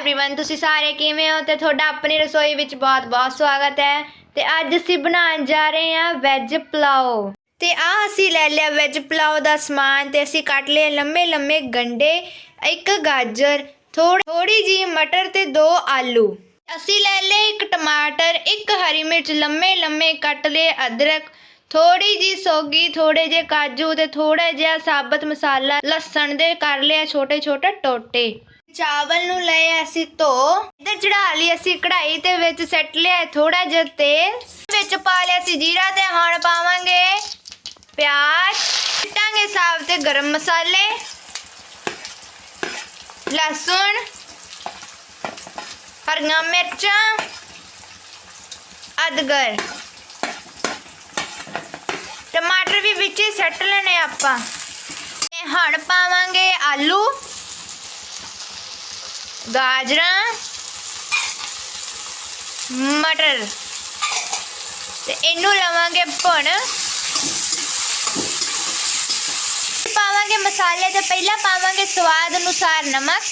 Everyone ਤੁਸੀਂ ਸਾਰੇ ਕਿਵੇਂ ਹੋ ਤੇ ਤੁਹਾਡਾ ਆਪਣੀ ਰਸੋਈ ਵਿੱਚ ਬਹੁਤ-ਬਹੁਤ ਸਵਾਗਤ ਹੈ ਤੇ ਅੱਜ ਅਸੀਂ ਬਣਾਉਣ ਜਾ ਰਹੇ ਹਾਂ ਵੈਜ ਪਲਾਓ ਤੇ ਆ ਅਸੀਂ ਲੈ ਲਿਆ ਵੈਜ ਪਲਾਓ ਦਾ ਸਮਾਨ ਤੇ ਅਸੀਂ ਕੱਟ ਲਏ ਲੰਮੇ-ਲੰਮੇ ਗੰਡੇ ਇੱਕ ਗਾਜਰ ਥੋੜੀ ਜੀ ਮਟਰ ਤੇ ਦੋ ਆਲੂ ਅਸੀਂ ਲੈ ਲਏ ਇੱਕ ਟਮਾਟਰ ਇੱਕ ਹਰੀ ਮਿਰਚ ਲੰਮੇ-ਲੰਮੇ ਕੱਟ ਲਏ ਅਦਰਕ ਥੋੜੀ ਜੀ ਸੋਗੀ ਥੋੜੇ ਜੇ ਕਾਜੂ ਤੇ ਥੋੜਾ ਜਿਹਾ ਸਾਬਤ ਮਸਾਲਾ ਲਸਣ ਦੇ ਕਰ ਲਿਆ ਛੋਟੇ-ਛੋਟੇ ਟੋਟੇ ਚਾਵਲ ਨੂੰ ਲਏ ਅਸੀਂ ਧੋ ਇੱਧਰ ਚੜਾ ਲਈ ਅਸੀਂ ਕਢਾਈ ਤੇ ਵਿੱਚ ਸੱਟ ਲਿਆ ਥੋੜਾ ਜਿਹਾ ਤੇਲ। ਵਿੱਚ ਪਾ ਲਿਆ ਸੀ ਜੀਰਾ ਤੇ ਹੁਣ ਪਾਵਾਂਗੇ, ਪਿਆਜ਼ ਟਾਂਗੇ ਸਾਬ ਤੇ ਗਰਮ ਮਸਾਲੇ, ਲਸਣ, ਹਰੀਆਂ ਮਿਰਚਾਂ, ਅਦਗਰ। ਟਮਾਟਰ ਵੀ ਵਿੱਚ ਹੀ ਸੱਟ ਲੈਣੇ ਆਪਾਂ। ਤੇ ਹੁਣ ਪਾਵਾਂਗੇ ਆਲੂ। ਗਾਜਰਾਂ, ਮਟਰ ਤੇ ਇਹਨੂੰ ਲਵਾਂਗੇ ਭੁਣ ਪਾਵਾਂਗੇ ਮਸਾਲੇ ਤੇ ਪਹਿਲਾਂ ਪਾਵਾਂਗੇ ਸਵਾਦ ਅਨੁਸਾਰ ਨਮਕ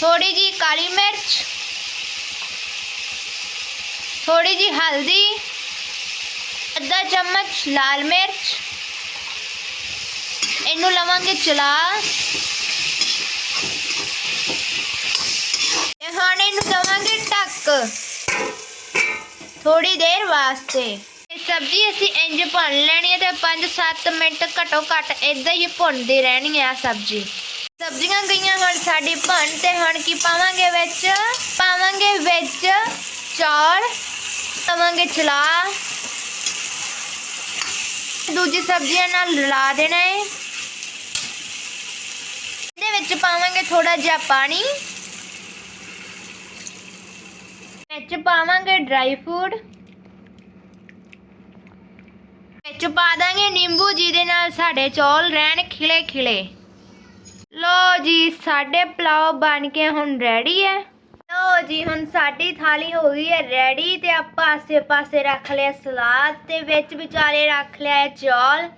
ਥੋੜੀ ਜੀ ਕਾਲੀ ਮਿਰਚ ਥੋੜੀ ਜੀ ਹਲਦੀ, ਅੱਧਾ ਚਮਚ ਲਾਲ ਮਿਰਚ। ਇਹਨੂੰ ਲਵਾਂਗੇ ਚਲਾ ਤੇ ਹੁਣ ਇਹਨੂੰ ਦਵਾਂਗੇ ਢੱਕ ਥੋੜੀ ਦੇਰ ਵਾਸਤੇ। ਇਹ ਸਬਜ਼ੀ ਅਸੀਂ ਇੰਜ ਭੁੰਨ ਲੈਣੀ ਹੈ ਤੇ 5-7 ਮਿੰਟ ਘਟੋ ਘੱਟ ਇਦਾਂ ਹੀ ਭੁੰਨਦੀ ਰਹਿਣੀ ਆ ਸਬਜ਼ੀ। ਸਬਜ਼ੀਆਂ ਗਈਆਂ ਹੁਣ ਸਾਡੀ ਭੁੰਨ ਤੇ ਹੁਣ ਕੀ ਪਾਵਾਂਗੇ ਵਿੱਚ? ਪਾਵਾਂਗੇ ਵਿੱਚ ਚੌਲ, ਪਾਵਾਂਗੇ ਚਲਾ ਦੂਜੀ ਸਬਜ਼ੀਆਂ ਨਾਲ ਰਲਾ ਦੇਣਾ ਹੈ। ਇਹਦੇ ਵਿੱਚ ਪਾਵਾਂਗੇ ਥੋੜਾ ਜਿਹਾ ਪਾਣੀ। ਵਿੱਚ ਪਾਵਾਂਗੇ ਡਰਾਈ ਫੂਡ ਵਿੱਚ ਪਾ ਦਾਂਗੇ ਨਿੰਬੂ, ਜਿਹਦੇ ਨਾਲ ਸਾਡੇ ਚੌਲ ਰਹਿਣ ਖਿਲੇ ਖਿਲੇ। ਲੋ ਜੀ, ਸਾਡੇ ਪਲਾਓ ਬਣ ਕੇ ਹੁਣ ਰੈਡੀ ਹੈ। ਲੋ ਜੀ, ਹੁਣ ਸਾਡੀ ਥਾਲੀ ਹੋ ਗਈ ਹੈ ਰੈਡੀ ਤੇ ਆਪਾਂ ਆਸੇ ਪਾਸੇ ਰੱਖ ਲਿਆ ਸਲਾਦ ਤੇ ਵਿੱਚ ਵਿਚਾਲੇ ਰੱਖ ਲਿਆ ਚੌਲ।